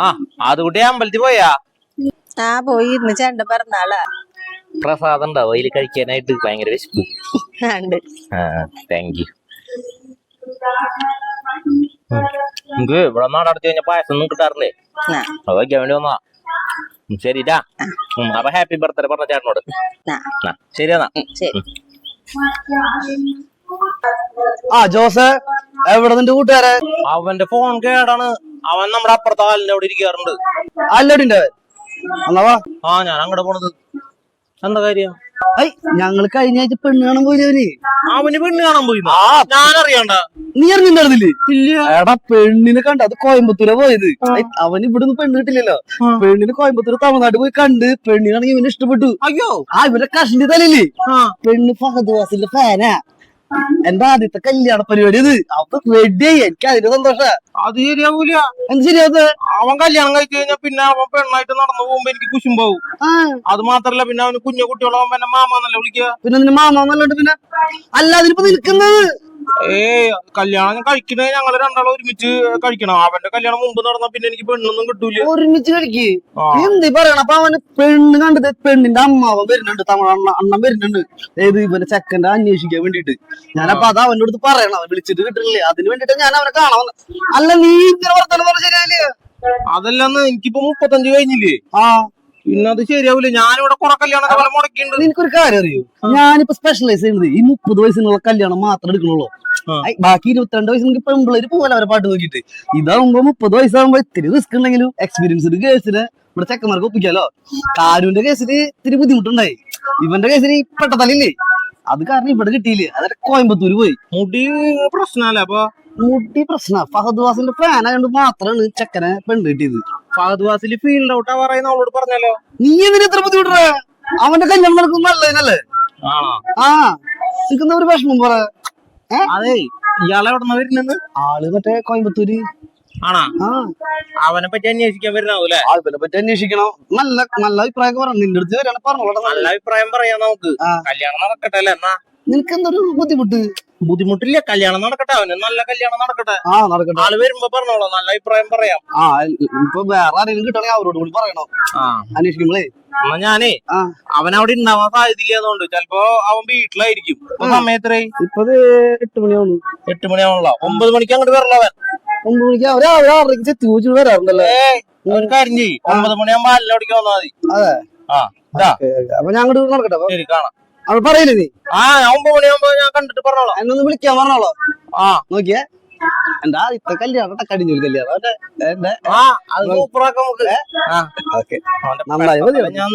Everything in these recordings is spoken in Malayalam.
ആ അതുകൂട്ടി അമ്പലത്തിൽ പോയാ? ആ പോയി. ഇന്ന് ചേട്ടൻ പറഞ്ഞാളാ പ്രസാദം ഉണ്ടാവും അതിൽ കഴിക്കാനായിട്ട് ഭയങ്കര വിശപ്പ്. താങ്ക് യു നമുക്ക് ഇവിടെ നാടടച്ചു കഴിഞ്ഞ പായസം ഒന്നും കിട്ടാറില്ലേ? അത് വയ്ക്കാൻ വേണ്ടി വന്നാ ശരി അപ്പൊ ഹാപ്പി ബർത്ത്ഡേ പറഞ്ഞ ചേട്ടനോട്. ശരി എന്നാ. ശരി. ആ ജോസ് എവിടെ നിന്റെ കൂട്ടുകാരെ? അവന്റെ ഫോൺ കേടാണ്. അവൻ നമ്മുടെ അപ്പുറത്തെ ആലിന്റെ അവിടെ ഇരിക്കാറുണ്ട്. അല്ലോടിന്റെ. എന്നാ ആ ഞാൻ അങ്ങോട്ട് പോണത്. എന്താ കാര്യം? ഐ ഞങ്ങൾ കഴിഞ്ഞ ആഴ്ച പെണ്ണ് കാണാൻ പോയില്ലേ അവന്? പെണ്ണ് കാണാൻ പോയി. ഞാൻ അറിയണ്ട നീ അറിഞ്ഞിട്ടുണ്ടായിരുന്നില്ലേ എടാ പെണ്ണിനെ കണ്ട അത് കോയമ്പത്തൂരാ പോയത്. ഐ, അവന് ഇവിടുന്ന് പെണ്ണ് കിട്ടില്ലല്ലോ. പെണ്ണിന് കോയമ്പത്തൂർ തമിഴ്നാട് പോയി കണ്ട് പെണ്ണിനാണെങ്കിൽ ഇവന് ഇഷ്ടപ്പെട്ടു. അയ്യോ. ആ ഇവന്റെ കഷിന്റെ തലയില്ലേ പെണ്ണ് ഫഹദ് വാസിന്റെ ഫാനാ എന്റെ ആദ്യത്തെ കല്യാണ പരിപാടി ഇത്? അവർക്ക് റെഡി ആയി എനിക്ക് അതിന് സന്തോഷ. അത് ശരിയാവൂല എന്ത് ശരിയാത് അവൻ കല്യാണം കഴിച്ചു കഴിഞ്ഞാൽ പിന്നെ അവൻ പെണ്ണായിട്ട് നടന്നു പോകുമ്പോ എനിക്ക് കുശുമ്പാവും. പോകും അത് മാത്രല്ല പിന്നെ അവന് കുഞ്ഞു കുട്ടികളാവുമ്പോ എന്നെ നല്ല വിളിക്കുക? പിന്നെ നിന്റെ നല്ല പിന്നെ? അല്ല അതിനിപ്പോ നിൽക്കുന്നത്. ഏയ് കല്യാണം കഴിക്കണേ ഞങ്ങൾ രണ്ടാളും ഒരുമിച്ച് കഴിക്കണം. അവന്റെ കല്യാണം മുമ്പ് നടന്ന പിന്നെ എനിക്ക് പെണ്ണൊന്നും കിട്ടൂല. ഒരുമിച്ച് കഴിക്ക് എന്ത് പറയണം? അപ്പൊ അവന് പെണ്ണ് കണ്ടത് പെണ്ണിന്റെ അമ്മാവൻ വരുന്നുണ്ട്. തമിഴ് അണ്ണ അണ്ണൻ വരുന്നുണ്ട്. ഏത് ഇവന്റെ ചെക്കന്റെ അന്വേഷിക്കാൻ വേണ്ടിട്ട് ഞാനപ്പൊ അത് അവന്റെ അടുത്ത് പറയണം. അവൻ വിളിച്ചിട്ട് കിട്ടണില്ലേ? അതിന് വേണ്ടിട്ട് ഞാൻ അവനെ കാണാൻ. അല്ല നീ ഇങ്ങനെ വർത്തമാനം പറഞ്ഞ ശരിയല്ലേ അതല്ലെന്ന് എനിക്കിപ്പോ മുപ്പത്തഞ്ച് കഴിഞ്ഞില്ലേ? ആ. പിന്നെ ശരിയാവില്ല ശരിയാവൂല. ഞാനിവിടെ കുറെ കല്യാണത്തെ പോലെ മുടക്കിണ്ട് നിനക്കൊരു കാര്യം അറിയോ? ഞാനിപ്പോ സ്പെഷ്യലൈസ് ചെയ്യുന്നത് ഈ മുപ്പത് വയസ്സിനുള്ള കല്യാണം മാത്രം എടുക്കണുള്ളൂ. ബാക്കി ഇരുപത്തിരണ്ട് വയസ്സിന് പെമ്പിള്ളേര് പോലെ അവരെ പാട്ട് നോക്കിയിട്ട്. ഇതാവുമ്പോ മുപ്പത് വയസ്സാകുമ്പോ ഇത്തിരി റിസ്ക് ഉണ്ടെങ്കിലും എക്സ്പീരിയൻസ്ഡ് കേസിന് ഇവിടെ ചെക്കന്മാർക്ക് ഒപ്പിക്കാലോ. കാരുവിന്റെ കേസിന് ഇത്തിരി ബുദ്ധിമുട്ടുണ്ടായി. ഇവന്റെ കേസിന് ഇപ്പൊ തലയില്ലേ അത് കാരണം ഇവിടെ കിട്ടിയില്ലേ? അതൊക്കെ കോയമ്പത്തൂര് പോയി. മുടി പ്രശ്നമല്ല അപ്പൊ? മുട്ടി പ്രശ്ന. ഫഹദ് വാസിന്റെ ഫാൻ ആയതുകൊണ്ട് മാത്രമാണ് ചെക്കനെ പെണ്ണ് കിട്ടിയത്. ഫഹദ് വാസിൽ ഫീൽഡ് ഔട്ടാ പറയുന്ന അവളോട് പറഞ്ഞല്ലോ. നീ എന്തിനാ ഇത്ര ബുദ്ധിമുട്ടേ അവന്റെ കല്യാണം നടക്കും നല്ലതിനല്ലേ? ആ നിൽക്കുന്ന ഒരു വിഷമം പറ അതെ ഇയാളെ എവിടെ വരുന്നത് ആൾ മറ്റേ കോയമ്പത്തൂര്. ആണോ? അവനെ പറ്റി അന്വേഷിക്കാൻ വരുന്നാവൂലെ ആൾപ്പിനെ പറ്റി അന്വേഷിക്കണം. നല്ല നല്ല അഭിപ്രായം പറഞ്ഞു നിന്റെ അടുത്ത് വരാണ് പറഞ്ഞോളാം. നല്ല അഭിപ്രായം പറയാം നമുക്ക്. കല്യാണം നടക്കട്ടെ അല്ലേ എന്നാ? നിനക്ക് എന്തൊരു ബുദ്ധിമുട്ട്? ബുദ്ധിമുട്ടില്ല. കല്യാണം നടക്കട്ടെ. അവന് നല്ല കല്യാണം നടക്കട്ടെ. ആ നടക്കട്ടെ. ആൾ വരുമ്പോ പറഞ്ഞോളാം. നല്ല അഭിപ്രായം പറയാം. ആ ഇപ്പൊ വേറെ ആരെങ്കിലും കിട്ടണമെങ്കിൽ അവരോട് കൂടി പറയണോ? ആ. അന്വേഷിക്കുമ്പോളേ. എന്നാ ഞാനേ അവൻ അവിടെ ഉണ്ടാവാൻ സാധ്യതയില്ലാതുകൊണ്ട് ചിലപ്പോ അവൻ വീട്ടിലായിരിക്കും. സമയത്രേ ഇപ്പൊ എട്ട് മണിയാവുന്നു. എട്ട് മണിയാവണല്ലോ ഒമ്പത് മണിക്ക് അങ്ങോട്ട് വരണവൻ അവൻ? ഒമ്പത് മണിക്ക് അവർ ആറരയ്ക്ക് ചെത്തി വെച്ചിട്ട് വരാറുണ്ടല്ലോ. കരിഞ്ഞി ഒരു കാര്യം ചെയ്യ്. ഒമ്പത് മണിയാകുമ്പോ അല്ലോടിക്ക് വന്നാൽ മതി. അതെ. ആ അപ്പൊ ഞാൻ അങ്ങോട്ട് നടക്കട്ടെ ശരി കാണാം. അവൾ പറയില്ലേ നീ. ആ ഒമ്പത് മണിയാകുമ്പോ ഞാൻ കണ്ടിട്ട് പറഞ്ഞോളാം. എന്നൊന്ന് വിളിക്കാൻ പറഞ്ഞോളോ. ആ. നോക്കിയേ. എന്താ ഇത്ര കല്യാണം കടിഞ്ഞൊരു കല്യാണം. അത് നന്നായി മതി. ഞാൻ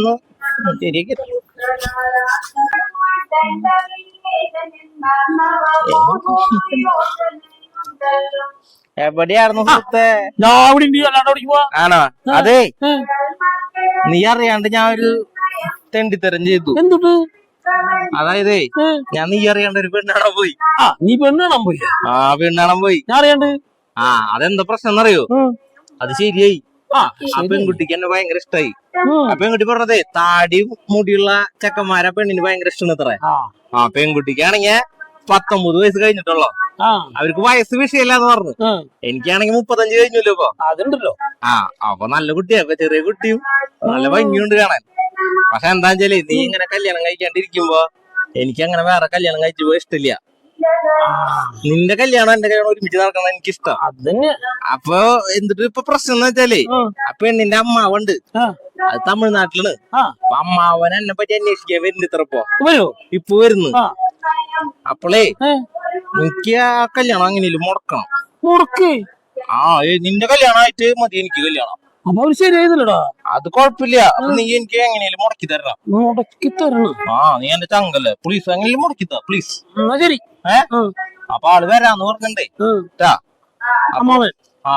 ശരിയാക്കി. എവിടെയായിരുന്നു ആണോ? അതെ. നീ അറിയാണ്ട് ഞാൻ ഒരു തെണ്ടിത്തരം ചെയ്തു. എന്തുട്ട്? അതായത് ഞാൻ നീ അറിയാണ്ട് ഒരു പെണ്ണാണോ പോയി. ആ നീ പെണ്ണാണോ പോയി. ആ പെണ്ണാടാൻ പോയി. ഞാൻ അറിയാണ്ട്. ആ അതെന്താ പ്രശ്നം എന്നറിയോ? അത് ശരിയായി. ആ പെൺകുട്ടിക്ക് എന്നെ ഭയങ്കര ഇഷ്ടായി. ആ. പെൺകുട്ടി പറഞ്ഞതേ താടി മുടിയുള്ള ചെക്കന്മാരെ പെണ്ണിന് ഭയങ്കര ഇഷ്ടമാണ് അത്ര. ആ. ആ പെൺകുട്ടിക്കാണെങ്കി പത്തൊമ്പത് വയസ്സ് കഴിഞ്ഞിട്ടുള്ളോ. അവർക്ക് വയസ്സ് വിഷയല്ല എന്ന് പറഞ്ഞു എനിക്കാണെങ്കിൽ മുപ്പത്തഞ്ച് കഴിഞ്ഞല്ലോ ഇപ്പൊ. അതുണ്ടല്ലോ. ആ അപ്പൊ നല്ല കുട്ടിയാ ചെറിയ കുട്ടിയും നല്ല ഭംഗിയുണ്ട് കാണാൻ. പക്ഷെ എന്താ വെച്ചാൽ നീ ഇങ്ങനെ കല്യാണം കഴിക്കാണ്ടിരിക്കുമ്പോ എനിക്ക് അങ്ങനെ വേറെ കല്യാണം കഴിച്ചു പോയി ഇഷ്ടമില്ല നിന്റെ കല്യാണം എന്റെ കല്യാണം ഒരുമിച്ച് നടക്കണം എനിക്ക് ഇഷ്ടം അപ്പൊ എന്നിട്ട് ഇപ്പൊ പ്രശ്നം എന്ന് വെച്ചാലേ ആ, എന്നിന്റെ പെണ്ണിന്റെ അമ്മാവുണ്ട്. അത് തമിഴ്നാട്ടിലാണ്. അപ്പൊ അമ്മാവൻ എന്നെ പറ്റി അന്വേഷിക്കാൻ വരുന്നുണ്ട് ഇത്രപ്പോ ഇപ്പൊ വരുന്നു. അപ്പളേ എനിക്ക് ആ കല്യാണം അങ്ങനെയല്ലേ മുടക്കണം. മുടക്കേ. ആ നിന്റെ കല്യാണമായിട്ട് മതി എനിക്ക് കല്യാണം. അപ്പൊ അവർ ശരിയായതല്ലടാ അത് കുഴപ്പമില്ല അപ്പൊ നീ എനിക്ക് എങ്ങനെയാലും മുടക്കി തരണം. മുടക്കി തരണം. ആ നീ എന്റെ ചങ്കല്ലേ. പ്ലീസ് എങ്ങനെയും മുടക്കി താ പ്ലീസ് എന്നാ ശരി. ഏ? അപ്പൊ ആൾ വരാന്ന് പറഞ്ഞിട്ടേ. ആ. ട്ടാ. അമ്മാവൻ. ആ.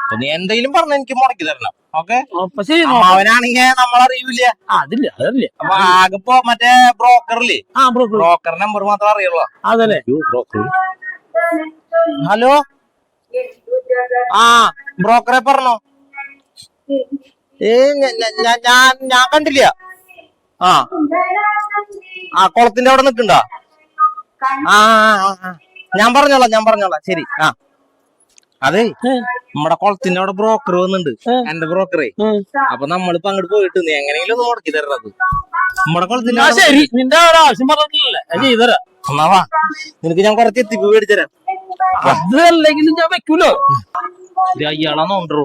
അപ്പൊ നീ എന്തെങ്കിലും പറഞ്ഞ എനിക്ക് മുടക്കി തരണം. ഓക്കെ? അപ്പൊ ശരി നോ- അമ്മാവനാണെങ്കി നമ്മളറിയൂല ആ, അതില്ല അതല്ലേ അപ്പൊ ആകെ ഇപ്പൊ മറ്റേ ബ്രോക്കറില്ലേ ആ ബ്രോക്കർ ബ്രോ. ബ്രോക്കർ നമ്പർ മാത്രം അറിയുള്ളൂ. അതല്ലേ. ഹലോ ആ ബ്രോക്കറെ പറഞ്ഞോ? ഏ ഞാൻ ഞാൻ കണ്ടില്ല. ആ. ആ കുളത്തിന്റെ അവിടെ നിൽക്കണ്ട? ആ. ഞാൻ പറഞ്ഞോളാം ഞാൻ പറഞ്ഞോളാം. ശരി ആ. അതെ നമ്മടെ കുളത്തിന്റെ അവിടെ ബ്രോക്കർ വന്നിട്ടുണ്ട്. എന്റെ ബ്രോക്കറെ. അപ്പൊ നമ്മളിപ്പോ അങ്ങോട്ട് പോയിട്ട് നീ എങ്ങനെയെങ്കിലും ഒന്ന് മുടക്കി തരണത് നമ്മടെ കുളത്തിന്റെ ശരി. നിന്റെ ആവശ്യം പറഞ്ഞിട്ടില്ലേ ഞാൻ ചെയ്തരാ എന്നാ വാ. നിനക്ക് ഞാൻ കുറച്ച് എത്തിപ്പ് മേടിച്ചരാം അത് അല്ലെങ്കിലും ഞാൻ വെക്കൂലോ? இயாளான்னு ஒன்று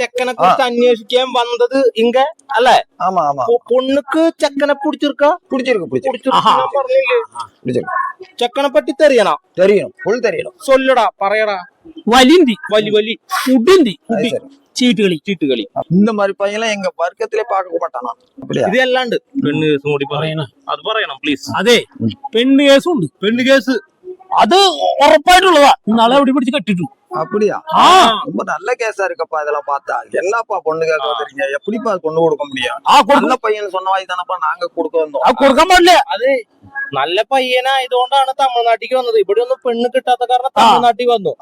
ചെക്കനെ കുറിച്ച് അന്വേഷിക്കാൻ വന്നത് ഇങ്ക അല്ലേ? പൊണ്ണുക്ക് ചെക്കനെ പിടിച്ചിരിക്ക? பிடிச்சிருக்கு ചെക്കനെ പറ്റി തെറിയണം? தெரியும் புல் தெரியணும் சொல்லടാ പറയടാ. വലിന്തി വലി വലി. ഉടിന്തി சீட்டு களி இந்த மாதிரி பையன் எங்க வர்க்கத்திலே பார்க்க மாட்டானா இது எல்லாண்டு பெண்ணு കൂടി പറയണം. അത് പറയണം പ്ലീസ് അതെ പെണ്ണ് കേസും ഉണ്ട്. പെണ്ണ് കേസ്. അത് ഉറപ്പായിട്ടുള്ളതാ. നാളെ എവിടെ പിടിച്ച് കെട്ടിട്ടു. அப்படியா ரொம்ப நல்ல கேஸா இருக்கப்பா இதெல்லாம் பார்த்தா என்னப்பா பொண்ணு கேட்க வந்துருங்க எப்படிப்பா கொண்டு கொடுக்க முடியும் நல்ல பையன் சொன்ன மாதிரி தானப்பா நாங்க கொடுக்க வந்தோம் കൊടുക്കാൻ പാടില്ല அது நல்ல பையனா ഇതുകൊണ്ടാണ് തമിഴ്നാട്ടിലേക്ക് വന്നത് ഇവിടെ ഒന്നും പെണ്ണ് കിട്ടാത്ത കാരണം തമിഴ്നാട്ടിൽ വന്നു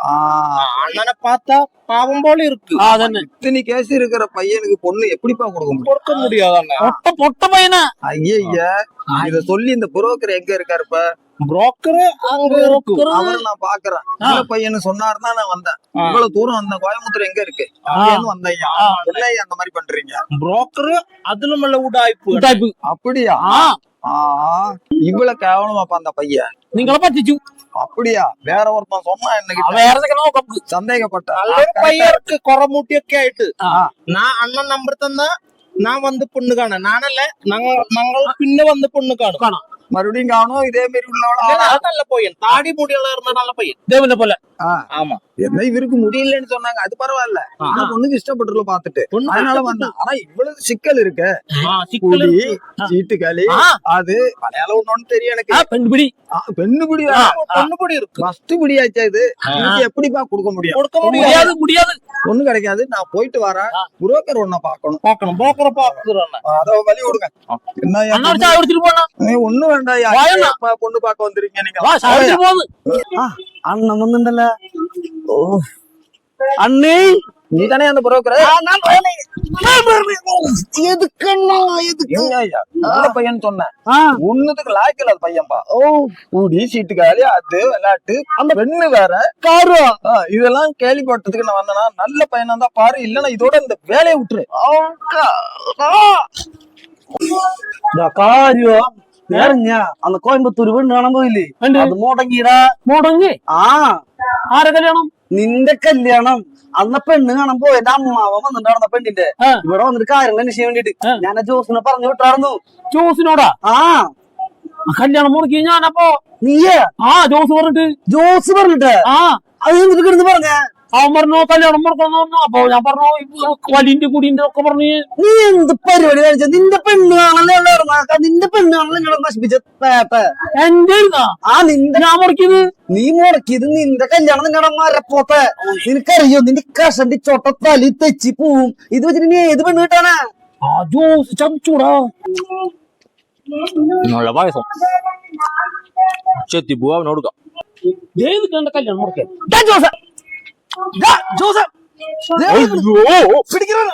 അണ്ണനെ പാത്ത പാവം പോലെ ഇരിക്കും ആ തന്നെ இத்தனை கேஸ் இருக்கிற பையனுக்கு பொண்ணு எப்படிப்பா கொடுக்க முடியும் കൊടുക്കാൻ മുടിയാതെ പൊട്ട പൊട്ട പയ്യനാ ஐயா இத சொல்லி இந்த புரோக்கர் எங்க இருக்காருப்பா ബ്രോക്കർ அங்க இருக்கு அவரை நான் பாக்குறேன் நல்ல பையன்னு சொன்னாருன்னா நான் வந்தேன் ஆ. இவ்வளவு தூரம் வந்த கோயம்புத்தூர் எங்க இருக்கு அங்கேருந்து வந்தையா ஆ. என்ன ஐயா அந்த மாதிரி பண்றீங்க ബ്രോക്കർ അതിലുമുള്ള ഉടായ്പ ടൈപ്പ് அப்படியா ആ ஆ இவ்வளவு கேவலமாப்பா அந்த பையன் നിങ്ങളെ പറ്റിച്ചു அப்படியா വേറെ ഒരെണ്ണം சொன்னா ആ எனக்கு വേറെ ചെക്കനെ നോക്കാം നമുക്ക്. சந்தேகப்பட்ட നല്ലൊരു പയ്യർക്ക് കൊറമൂട്ടിയൊക്കെ ആയിട്ട് ആ. നാ അണ്ണൻ നമ്പർ തന്ന നാ വന്ന് പെണ്ണ് കാണാൻ നാനല്ലേ ഞങ്ങൾ ഞങ്ങൾ പിന്നെ വന്ന് പെണ്ണ് കാണും കാണാം மறுபடியும் காணும் இதே மாதிரி உள்ளவள? நல்ல பையன் தாடி முடியெல்லாம் இருந்தா நல்ல பையன் தேவன போல. ஆமா. என்ன இவருக்கு முடியலன்னு சொன்னாங்க. அது பரவாயில்ல. ஆனா பொண்ணுக்கு இஷ்டப்பட்டுல பாத்துட்டு அதனால வந்தேன். ஆனா இவ்வளவு சிக்கல் இருக்கு. கூடி சீட்டுக்காலி அது மலையாளம் ஒண்ணு தெரியும் எனக்கு. பெண்புடி பெண்ணுபுடி பொண்ணுபுடி ஃபர்ஸ்ட் புடியாச்சா இது? எப்படிப்பா கொடுக்க முடியும்? கொடுக்க முடியாது முடியாது. ஒண்ணு கிடைக்காது. நான் போயிட்டு வரேன். புரோக்கர் ஒண்ண பாக்கணும் பாக்கணும் புரோக்கர் பாக்குறேன் அத வழி கொடுங்க. என்ன எடுத்துட்டு போனா ஒண்ணு வேண்டாம் பொண்ணு. பாக்க வந்துருக்கீங்க நீங்க? அண்ணன் வந்துட்டல அண்ணே நீ தானே அந்த புரோக்கர் எதுக்குண்ணா எதுக்கு? பையன் சொன்னேன். ஒன்னதுக்கு லாய்க்கு இல்லாத பையன்பா. ஓ. கூடி சீட்டு காலி அது விளையாட்டு. அந்த பெண்ணு வேற. காரு இதெல்லாம் கேள்விப்பட்டதுக்கு நான் வந்தேனா நல்ல பையனா தான் பாரு இல்லனா இதோட இந்த வேலையை விட்டுரு. காரியோ ஏறுங்க அந்த கோயம்புத்தூர் வீடு நம்ப இல்லை அது மோடங்கிடா. மோடங்கி? ஆ. ஆறு கல்யாணம்? നിന്റെ കല്യാണം അന്ന പെണ്ണ് കാണാൻ എന്റെ അമ്മാവൻ വന്നിട്ടാണ് പെണ്ണിന്റെ. ഇവിടെ വന്നിട്ട് കാര്യങ്ങൾ അന്വേഷിക്കാൻ വേണ്ടിട്ട്. ഞാൻ ആ ജോസിനെ പറഞ്ഞു വിട്ടായിരുന്നു. ജോസിനോടാ? ആ. കല്യാണം മുടക്കി ഞാനപ്പോ നീയേ? ആ ജോസ് പറഞ്ഞിട്ട്. ജോസ് പറഞ്ഞിട്ട്? ആ. അത് എന്നിട്ട് കിടന്ന് പറഞ്ഞ? അവൻ പറഞ്ഞു കല്യാണം മുടക്കണം പറഞ്ഞു. അപ്പൊ ഞാൻ പറഞ്ഞു വലിന്റെ കുടിന്റെ ഒക്കെ പറഞ്ഞു നീ എന്ത് പരിപാടി കാണിച്ച? നിന്റെ പെണ്ണ് കാണല്ലേ ഇവിടെ നിന്റെ പെണ്ണ് കാണല്ലേ ഇവിടെ നശിപ്പിച്ച? എന്റെ ആ നിന്റെ ഞാൻ മുടക്കിയത്? നീ മുടക്കിയത് നിന്റെ കല്യാണം നിങ്ങളുടെ മരപ്പോത്തെ. നിനക്കറിയോ നിന്റെ കഷണ്ടി ചൊട്ട തലി തെച്ചി പോവും. ഇത് വെച്ചിട്ട് നീ ഏത് പെണ്ണ് കിട്ടാനാ? ആ ജോസ് ചതിച്ചൂടാ. നല്ല പായസം. ചെത്തി അവനോടുക്കാം ഏത് കണ്ട കല്യാണം മുടക്കിയ ദാ ജോസ്. பிடிக்கிறான்